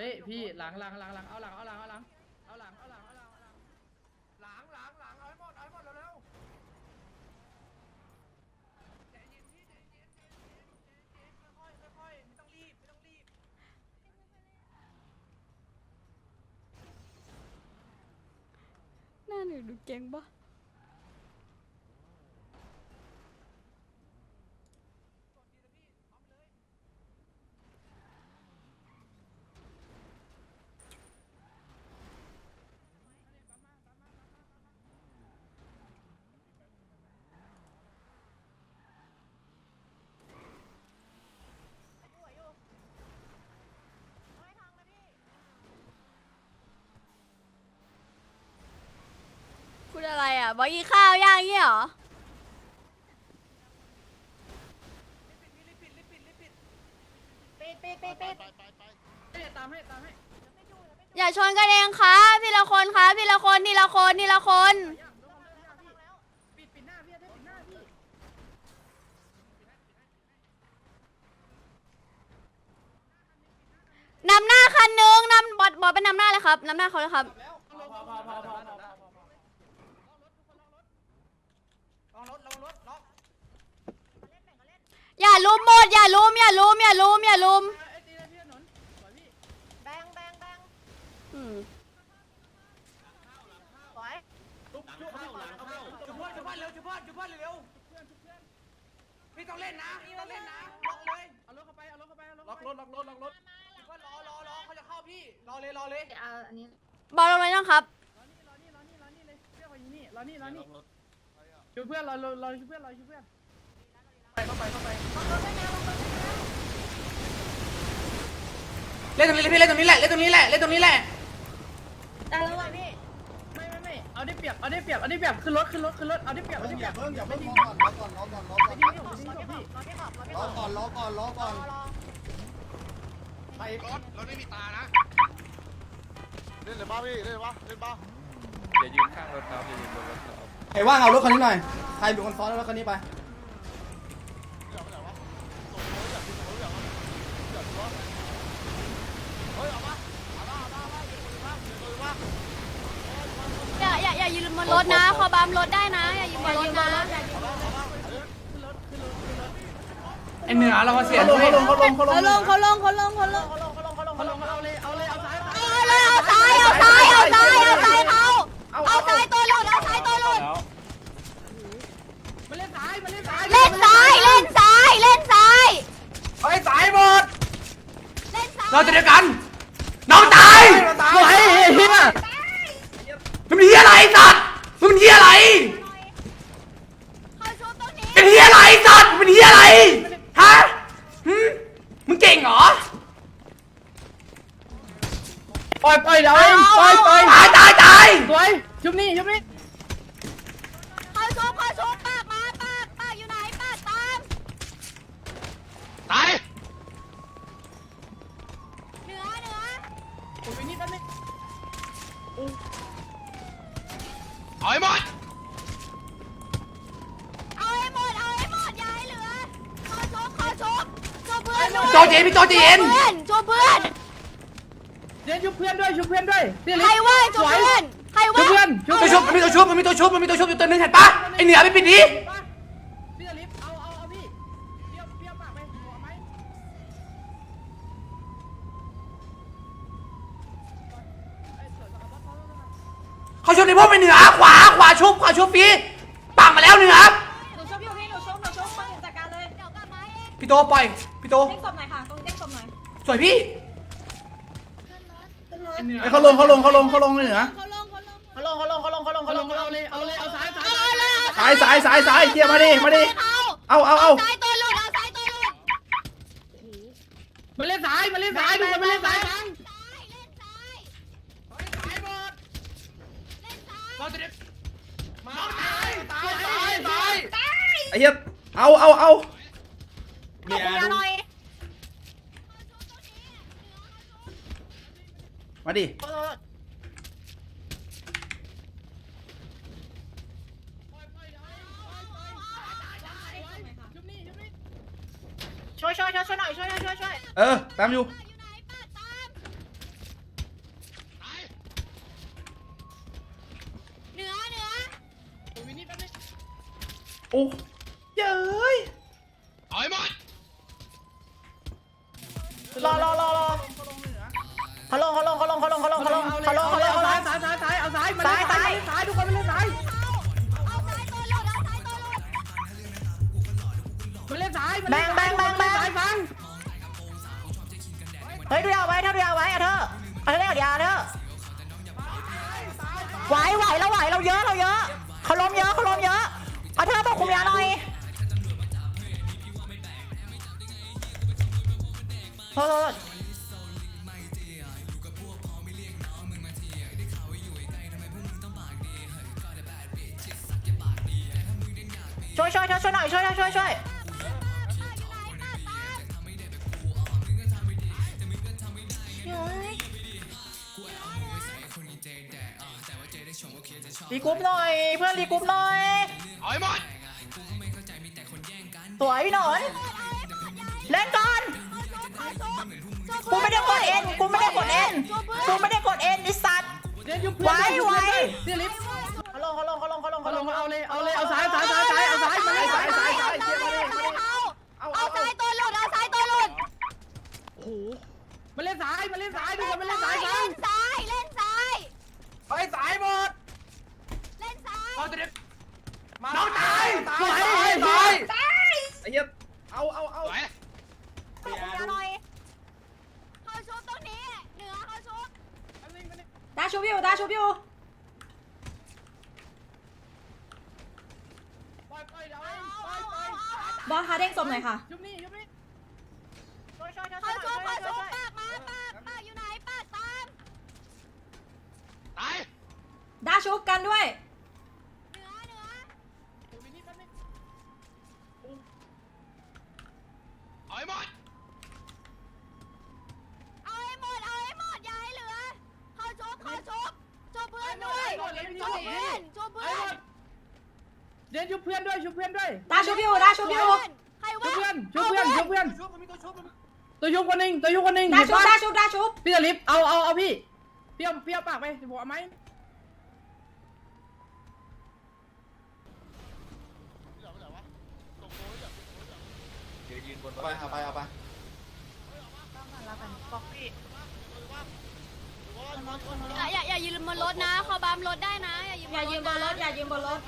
ฮ้ยพี่หลังหลังหลังหลังเอาหลังเอาหลังเอาหลังเอาหลังเอาหลังเอาหลังเอาหลังหลังหลังหลังเอาให้หมดเอาให้หมดเร็วๆใจเย็นพี่ใจเย็นใจเย็นใจเย็นค่อยๆค่อยๆไม่ต้องรีบไม่ต้องรีบหน้าหนูดูเก่งปะ บอกอีข้าวย่างเงี้ยเหรอเฮ้ยตามให้ตามให้อย่าชนกันเองครับทีละคนครับทีละคนทีละคนทีละคนย่างทุกคนเลยย่างพี่ปิดปิดหน้าพี่ได้ปิดหน้าพี่นำหน้าคันหนึงนำบอดบอดเป็นนำหน้าเลยครับนำหน้าเขาเลยครับ พอพอพอพอพอพอลองรถลองรถล็อก อย่าลุมหมดอย่าลุมอย่าลุมอย่าลุมอย่าลุมไอ้ตีได้พี่ถนนสวยพี่แบงแบงแบงอืมสวยจุ๊บจุ๊บจุ๊บจุ๊บเพื่อนจุ๊บเพื่อนเร็วจุ๊บเพื่อนจุ๊บเพื่อนเร็วเพื่อนทุกเพื่อนพี่ต้องเล่นนะพี่ต้องเล่นนะล็อกเลยเอารถเข้าไปเอารถเข้าไปเอารถล็อกรถล็อกรถล็อกรถจุ๊บเพื่อนรอรอรอเขาจะเข้าพี่รอเลยรอเลยเอาอันนี้บอลลงเลยน้องครับรอนี่รอนี่รอนี่รอนี่เลยเพื่อนเขาอยู่นี่รอนี่รอนี่ช่วยเพื่อนรอรอรอช่วยเพื่อนรอช่วยเพื่อนไป เล่นตรงนี้เลยพี่เล่นตรงนี้แหละเล่นตรงนี้แหละเล่นตรงนี้แหละได้แล้วว่ะพี่ไม่ไม่ไม่เอาได้เปรียบเอาได้เปรียบเอาได้เปรียบขึ้นรถขึ้นรถขึ้นรถเอาได้เปรียบเอาได้เปรียบเพิ่งอย่าไม่เพิ่งทิ้งรอก่อนรอก่อนรอก่อนรอก่อนไม่ทิ้งผมไม่ทิ้งผมพี่รอที่อบรอที่รขออก่อนรอก่อนรอก่อนรอไปรถรถไม่มีตานะเล่นเลยบ้าพี่เล่นเลยบ้าเล่นบ้าอย่ายืนข้างรถครับอย่ายืนบนรถครับใครว่างเอารถคันนี้หน่อยใครเป็นคนซ้อนเอารถคันนี้ไป เดี๋ยวเดี๋ยววะส่งรถอยากกินส่งรถอยากกินอยากกินวะเฮ้ยเอาปะเอาปะเอาปะเอาปะเดี๋ยวเลยปะเดี๋ยวเลยปะ อย่าอย่าอย่ายื นบนรถนะขอบัมรถได้นะอย่ายืนบนรถนะไอเหนือเราเสียเขาลงเขาลงเขาลงเขาลงเขาลงเขาลงเขาลงเขาลงเขาลงเขาลงเอาเลยเอาเลยเอาซ้ายเอาเลยเอาซ้ายเอาซ้ายเอาซ้ายเอาซ้ายเขาเอาซ้ายตัวหลุดเอาซ้ายตัวหลุดมาเล่นซ้ายมาเล่นซ้ายเล่นซ้ายเล่นซ้ายเล่นซ้ายเฮ้ยตายหมดเล่นซ้ายเราจะเดียวกัน น้องตายสวยเฮีย มึงเป็นเฮียอะไรสัตว์มึงเป็นเฮียอะไรเขาชุบตรงนี้เป็นเฮียอะไรสัตว์มึงเป็นเฮียอะไรฮะหึมึงเก่งเหรอปล่อยปล่อยเดี๋ยวปล่อยปล่อยตายตายตาย สวยชุบนี่ชุบนี่ เอาให้หมด เอาให้หมด เอาให้หมดอย่าให้เหลือเขาชุบเขาชุบชุบเพื่อนด้วยโจเจนพี่โจเจนเพื่อนชุบเพื่อนเดี๋ยวชุบเพื่อนด้วยชุบเพื่อนด้วยพี่ใครว่างชุบเพื่อนใครชุบว่างเพื่อนชุบมันมีตัวชุบมันมีตัวชุบมันมีตัวชุบมันมีตัวชุบอยู่ตัวนึงเห็นปะไอเหนือไปปิดดิ พี่จะลิฟเอาเอาเอาพี่เปรี้ยวเปรี้ยวปากไปหัวไหม เขา ชุบในพวกไปเหนือขวาขวาชุบขวาชุบปีปังมาแล้วเหนือหนูชุบอยู่พี่หนูชุบหนูชุบมาจัดการเลยเดี๋ยวกลับมาเองพี่โตปล่อยพี่โตเด้งศพหน่อยค่ะตรงเด้งศพหน่อยสวยพี่ไอ้เขาลงเขาลงเขาลงเขาลงเลยเหนือเขาลงเขาลงเขาลงเขาลงเขาลงเขาลงเอาเขาลลงงเอาเลยเอาเลยเอาซ้ายซ้ายเอาเลยสายสายสายสายเกียร์มาดิมาดิเขาเอาเอาเอาซ้ายตัวหลุดเอาซ้ายตัวหลุดมาเล่นซ้ายมาเล่นซ้ายทุกคนมาเล่นซ้ายกัน ซ้ายเล่นซ้าย ตายหมด เล่นซ้าย เราจะได้มาตายตายตายตายไอ้เหี้ยเอาเอาเอาเอาคุณยาหน่อยมาดิชุบนี่ชุบนี่ช่วยช่วยช่วยช่วยหน่อยช่วยช่วยช่วยช่วยเออตามอยู่ อยู่ไหนป้าตาม โอ้เย้ยเอาให้หมดรอรอรอรอเขาลงเขาลงเขาลงเขาลงเขาลงเขาลงเขาลงเขาลงเขาลซ้ายงซ้ายซ้ายซ้ายเอาซ้ายมาซ้ายซ้ายซ้ายทุกคนไปเลยซ้ายเอาซ้ายตัวหลุดเอาซ้ายตัวหลุดมาเล่นซ้ายมาแบเล่นงแบงแบงแบงซ้ายฟังเฮ้ยดูยาวไว้เท่าดูยาวไว้อะเธอเอาเธอเล่นกับยาเธอไหวไหวเราไหวเราเยอะเราเยอะเขาล้มเยอะเขาล้มเยอะ เอาเธอต้องคุมยาหน่อยโทษโทษช่วยช่วยช่วยช่วยหน่อยช่วยช่วยช่วยช่วยรีกรุ๊ปหน่อย เพื่อนรีกรุ๊ปหน่อย เอาให้หมดสวยพี่หนอนเล่นก่อน กูไม่ได้กดเอ็น กูไม่ได้กดเอ็น กูไม่ได้กดเอ็นไอสัตว์ เดี๋ยวยุบไว้ไว้เดี๋ยวลิฟต์เขาลงเขาลงเขาลงเขาลงเอาลงเอาเลยเอาเลยเอาซ้ายซ้ายซ้ายซ้ายเอาซ้ายมาเลยซ้ายซ้ายซ้ายเชียร์มาเลยมาเลยเอาเอาซ้ายตัวหลุดเอาซ้ายตัวหลุดมาเล่นซ้ายมาเล่นซ้ายทุกคนมาเล่นซ้าซ้ายยซ้ายเล่นซ้ายเล่นซ้าย ไปซ้ายหมด เล่นซ้าย เอาตัวเด็ดน้องตายสวยตาย ไอ้เหี้ยเอาเอาเอา ไหว ขอบคุณหน่อยเขาชุบตรงนี้เหนือเขาชุบ ตาชูบิวตาชูบิว ปล่อยปล่อยเดี๋ยวเองปล่อยปล่อย บอสคะเด้งศพ หน่อยค่ะ ยุบนี่ยุบนี่เขาชุบเขาชุบปากมาปากปากอยู่ไหนปากตามตายดาชูกันด้วย เหนือเหนือเอาให้หมดเอาให้หมดเอาให้หมดอย่าให้เหลือเขาชุบเขาชุบชุบเพื่อนด้วยชุบเพื่อนชุบเพื่ไอ้อหมนดเดี๋ยวยุบเพื่อนด้วยยุบเพื่อนด้วย ตาชูบิวตาชูบิวใครยุ วะบเพื่อนยุบเพื่อนยุบเพื่อนตัวยุบคนหนึ่งตัวยุบคนหนึ่งดาเห็นชูปะดาชูดาชูพี่จะลิฟต์เอาเอาเอาพี่เปรี้ยวเปรี้ยวปากไปบอกเอาไหมเดี๋ยวเดี๋ยววะตรงโน้นเดี๋ยวเดี๋ยวยืนบนรถไปเอาไปเอาไปอย่าอย่าอย่ายืนบนรถนะเขาบัมรถได้นะ อย่ายืนอย่ายืนบนรถอย่ายืนบนรถ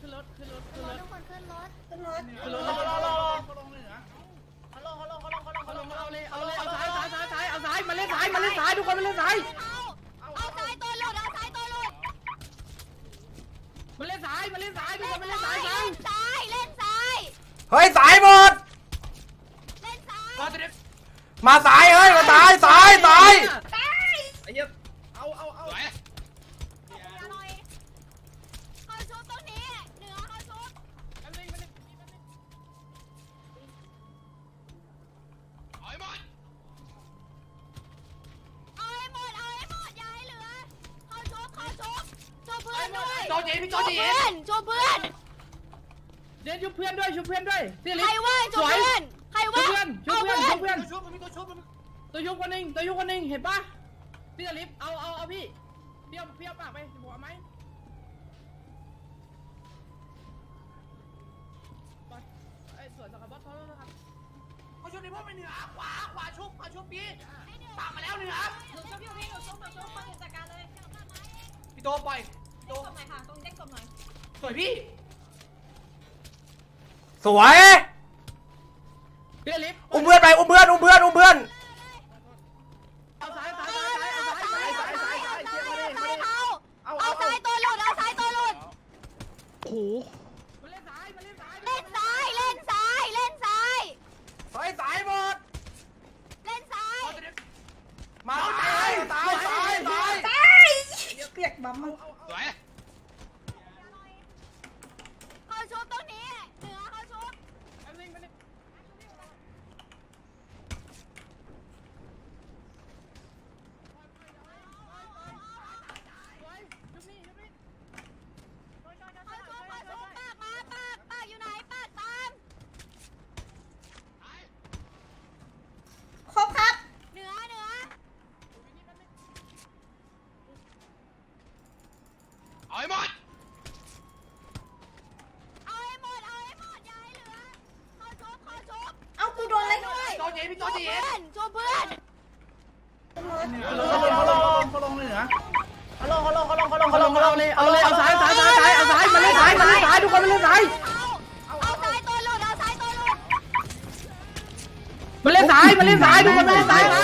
ขึ้นรถขึ้นรถขึ้นรถขึ้นรถทุกคนขึ้นรถขึ้นรถขึ้นรถเขาลงเหนือเขาลงเขาลงเขาลงเขาลงเขาลงเอาเลยเอาเลยเอาซ้ายซ้ายซ้ายซ้ายเอาซ้ายมาเล่นซ้ายมาเล่นซ้ายทุกคนมาเล่นซ้ายเอาเอาซ้ายตัวหลุดเอาซ้ายตัวหลุดมาเล่นซ้ายมาเล่นซ้ายทุกเล่คนนมาเล่นซ้าซ้ายยซ้ายเล่นซ้ายเล่นซ้ายเฮ้ยสายหมดเล่นซ้ายมาสายเฮ้ยมาสายสายสาย ด้วยโจจีพี่โจชุบจีเพื่อนชุบเพื่อนเดี๋ยวชุบเพื่อนด้วยชุบเพื่อนด้วยพี่ลิใครฟต์ว่างชุบเพื่อนใครชุบว่างเพื่อนชุบเอาเพื่อนเพื่อนชุบเพื่อนตัวยุบคนหนึ่งตัวยุบคนหนึ่งเห็นปะพี่จะลิฟต์เอาเอาเอาพี่เปรี้ยวเปรี้ยวปากไปบอกเอาไหมไปไอ้สวนสกับบอสเขาแล้วนะครับเขาชุบในพวกไปเหนือขวาขวาชุบขวาชุบพี่ปากมาแล้วเหนือหนูชุบอยู่พี่หนูชุบหนูชุบคนอื่นจัดการเลยพี่โตปล่อย เด้งศพหน่อยค่ะตรงเด้งศพหน่อยสวยพี่สวยพี่จะลิฟต์อุ้มเพื่อนไปอุ้มเพื่อนอุ้มเพื่อนอุ้มเพื่อนเอาซ้ายซ้ายซ้ายซ้ายเอาซ้ายซ้ายซ้ายซ้ายซ้ายเชียร์มาเลยมาซ้ายเลยเขาเอาเอาเอาซ้ายตัวหลุดเอาซ้ายตัวหลุดมาเล่นซ้ายมาเล่นซ้าย เล่นซ้ายเล่นซ้ายเล่นซ้าย ซ้ายซ้ายหมด เล่นซ้าย มาตายตายตายตาย เปียกบัมมัน ไหว เขาชุบตรงนี้เหนือเขาชุบ เขาชุบเขาชุบปาก เย็นพี่โจ ช่วย เย็ เพื่อน นช่วยเพื่อน เขาลงเขาลงเขาลงเลยเหรอ เขาลงเขาลงเขาลงเขาลง เขาลงเอาเลยเอาเลยเอาซ้ายซ้ายซ้ายซ้ายเอาซ้ายมาเล่นซ้ายมาเล่นซ้ายทุกคนมาเล่นซ้าย เอาเอาซ้ายตัวหลุดเอาซ้ายตัวหลุด มาเล่นซ้ายมาเล่นซ้ายทุกคนมาเล่นซ้ายนะ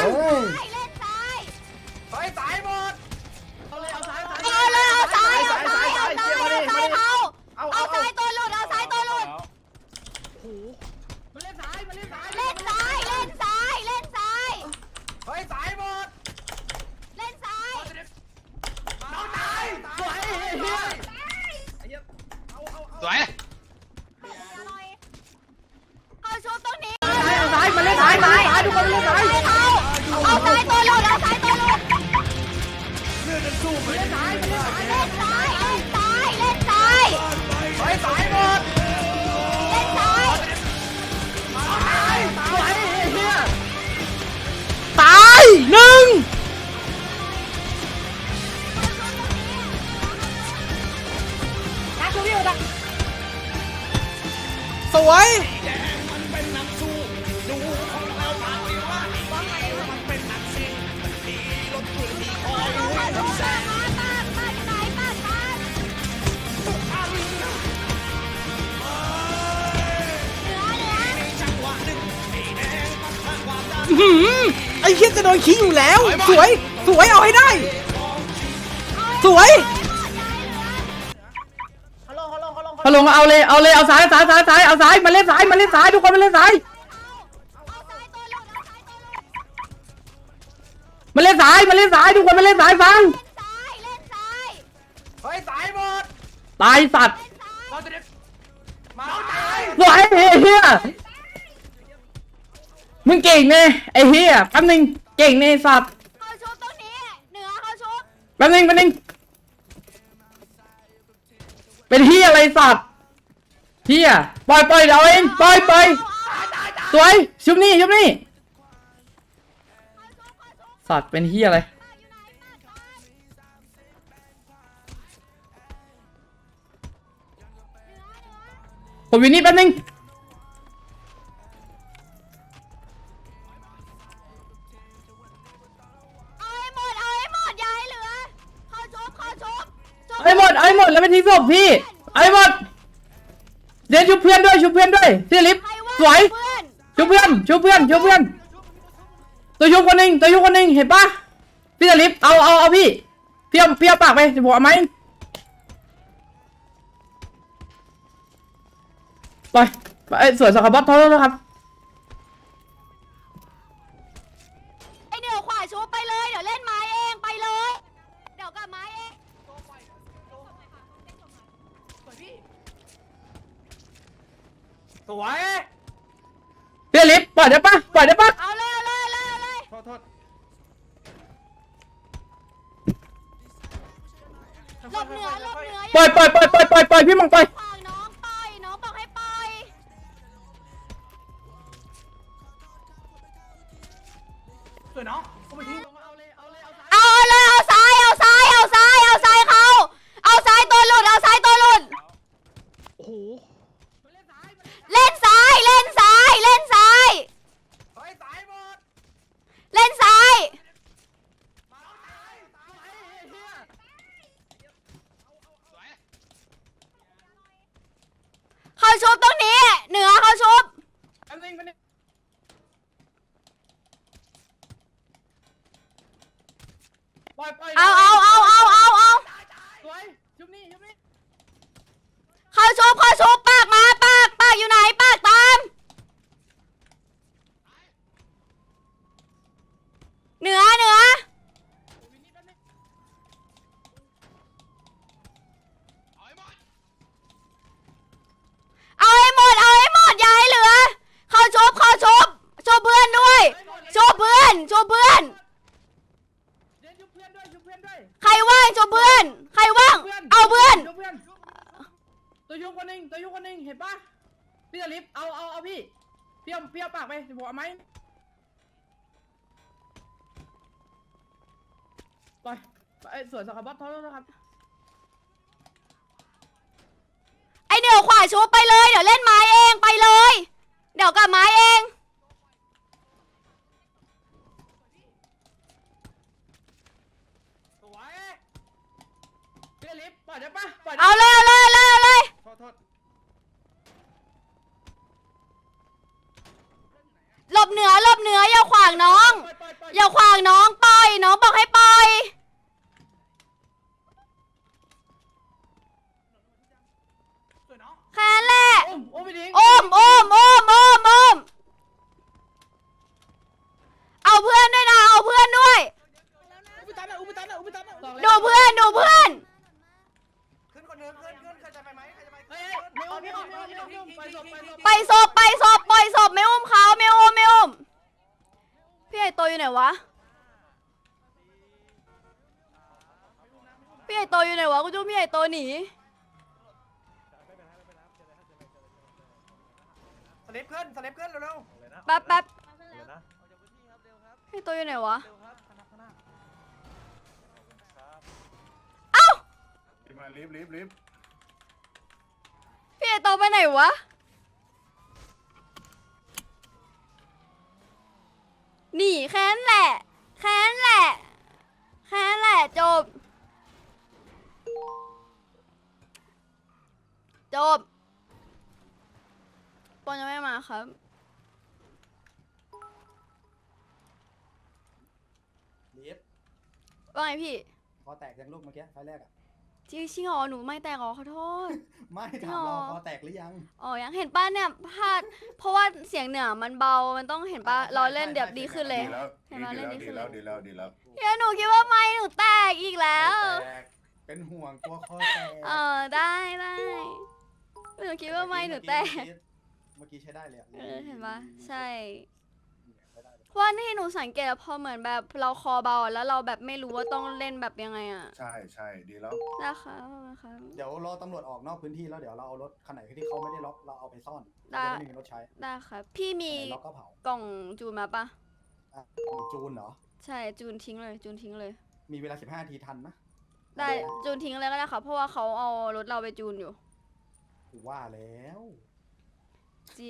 อไอ้เหี้ยจะโดนขี้อยู่แล้ว สวย สวยเอาให้ได้ สวยเขาลงเอาเลยเอาเลยเอาซ้ายซ้ายซ้ายซ้ายเอาซ้ายมาเล่นซ้ายมาเล่นซ้ายทุกคนมาเล่นซ้ายมาเล่นซ้ายมาเล่นซ้ายทุกคนมาเล่นซ้ายฟังซ้ายเล่นซ้ายเฮ้ยซ้ายหมดตายสัตว์เราจะได้มาสวยเฮีย มึงเก่งเนี่ยไอ้เฮียแป๊บนึงเก่งเนี่ยสัตว์เขาชุบตรงนี้ เหนือเขาชุบแป๊บนึงแป๊บนึงเป็นเฮียอะไรสัตว์เฮียปล่อยปล่อยเดี๋ยวเองปล่อยปล่อยสวยชุบนี่ชุบนี่สัตว์เป็นเฮียอะไรผมอยู่นี่แป๊บนึง หมดเอาให้หมดแล้วไม่ทิ้งศพพี่เอาให้หมดเดี๋ยวชุบเพื่อนด้วยชุบเพื่อนด้วยพี่ลิฟสวยชุบเพื่อนชุบเพื่อนชุบเพื่อนตัวชุบคนหนึ่งตัวชุบคนหนึ่งเห็นปะพี่ลิฟเอาเอาเอาพี่เพี่เพี่เอาปากไปจะบอกเอาไหมไปไปเอ้ยสวยสครับบอสโทษโทษครับไอเหนือขวาชุบไปเลยเดี๋ยวเล่นไม้เองไปเลยเดี๋ยวกับไม้เอง สวยพี่ลิฟปล่อยได้ปะปล่อยได้ปะเอาเลยเอาเลยเอาเลยเอาเลยโทษโทษหลบเหนือหลบเหนือปล่อยปล่อยปล่อยปล่อยปล่อยปล่อยพี่มังปล่อย ขวางน้องปล่อย น้องบอกให้ปล่อย สวยน้องเข้าไปทิ้งเอาเลยเอาเลยเอาซ้าย เอาเลยเอาซ้ายเอาซ้ายเอาซ้ายเอาซ้ายเขาเอาซ้ายตัวหลุดเอาซ้ายตัวหลุด โอ้โห เล่นซ้ายเล่นซ้ายเล่นซ้าย เฮ้ยซ้ายหมด เล่นซ้าย เขาชุบตรงนี้ เหนือเขาชุบ แป๊บนึงแป๊บนึงปล่อยปล่อย เอาเอาเอาเอาเอาเอา สวยชุบ นี่ชุบนี่เขาชุบเขาชุบ พี่สลิปเอาเอาเอาพี่เปรี้ยวเปรี้ยวปากไปเดี๋ยวผอกไหมไปไปเอ้ยสวนสครับบอบโทอโทษโทษครับไอเหนียวขวาชูไปเลยเดี๋ยวเล่นไม้เองไปเลย เดี๋ยวกับไม้เอง สวยพี่ลิปปล่อยได้ปะเอาเลยเอาเลยเอาเลยเอาเลย บเหนือหลบเหนืออย่าขวางน้องปล่อยปล่อยปล่อยอย่าขวางน้องปล่อยน้องบอกให้ปล่อยสวยน้องแค่นั้นแหละอุ้มอุ้มไปทิ้งโอมโอมโอมโอมโอมเอาเพื่อนด้วยนะเอาเพื่อนด้วย อุ้มไปตามหน่อยอุ้มไปตามหน่อยอุ้มไปตามหน่อยสองดูเพื่อนดูเพื่อนขึ้น ไม่อุ้มไม่อุ้มไม่อุ้มไม่อุ้มไปศพไปศพไปศพไปศพปล่อยศพไม่อุ้มเขาไม่อุ้มไม่อุ้มพี่ไอโตอยู่ไหนวะพี่ไอโตอยู่ไหนวะกูจูพี่ไอโตหนีสลิปขึ้นสลิปขึ้นเร็วแป๊บแป๊บเลยนะพี่ไอโตอยู่ไหนวะๆเร็วครับข้างหน้าข้างหน้าเอ้ามารีบรีบรีบ พี่ไอโตไปไหนวะหนีแค่นั้นแหละ แค่นั้นแหละ แค่นั้นแหละจบ จบปอนยังไม่มาครับลิฟว่าไงพี่คอแตกยังลูกเมื่อกี้ไฟแรกอะ จริงชิงเหรอหนูไม่แตกเหรอขอโทษ ไม่จริงถามเหรเราอ คอแตกหรือยัง อ๋อยังเห็นป้าเนี่ยพลาดเพราะว่าเสียงเหนือมันเบามันต้องเห็นป้าใช่เราเล่นใช่เดี๋ยวใช่ ดีขึ้นเลย ดีแล้วเห็นไหมเล่นดีดีขึ้นแล้วเลยดีแล้วดีแล้วเดี๋ยวหนูคิดว่าไม่หนูแตกอีกแล้วแตกเป็นห่วงตัวคอแตกเออได้ได้หนูคิดว่าไม่หนูแตกเมื่อกี้ใช้ได้เลยอะเออเห็นปะใช่ ว่าที่หนูสังเกตอะพอเหมือนแบบเราคอเบาอะแล้วเราแบบไม่รู้ว่าต้องเล่นแบบยังไงอะใช่ใช่ดีแล้ว นะคะนะคะเดี๋ยวรอตำรวจออกนอกพื้นที่แล้วเดี๋ยวเราเอารถคันไหนที่เขาไม่ได้ล็อกเราเอาไปซ่อนได้ จะได้ไม่มีรถใช้ได้ค่ะพี่มีไหนล็อกก็เผากล่องจูนมาปะอะของจูนเหรอ ใช่จูนทิ้งเลย จูนทิ้งเลย มีเวลา 15นาทีทันนะได้จูนทิ้งเลยก็ได้ค่ะเพราะว่าเขาเอารถเราไปจูนอยู่ กูว่าแล้ว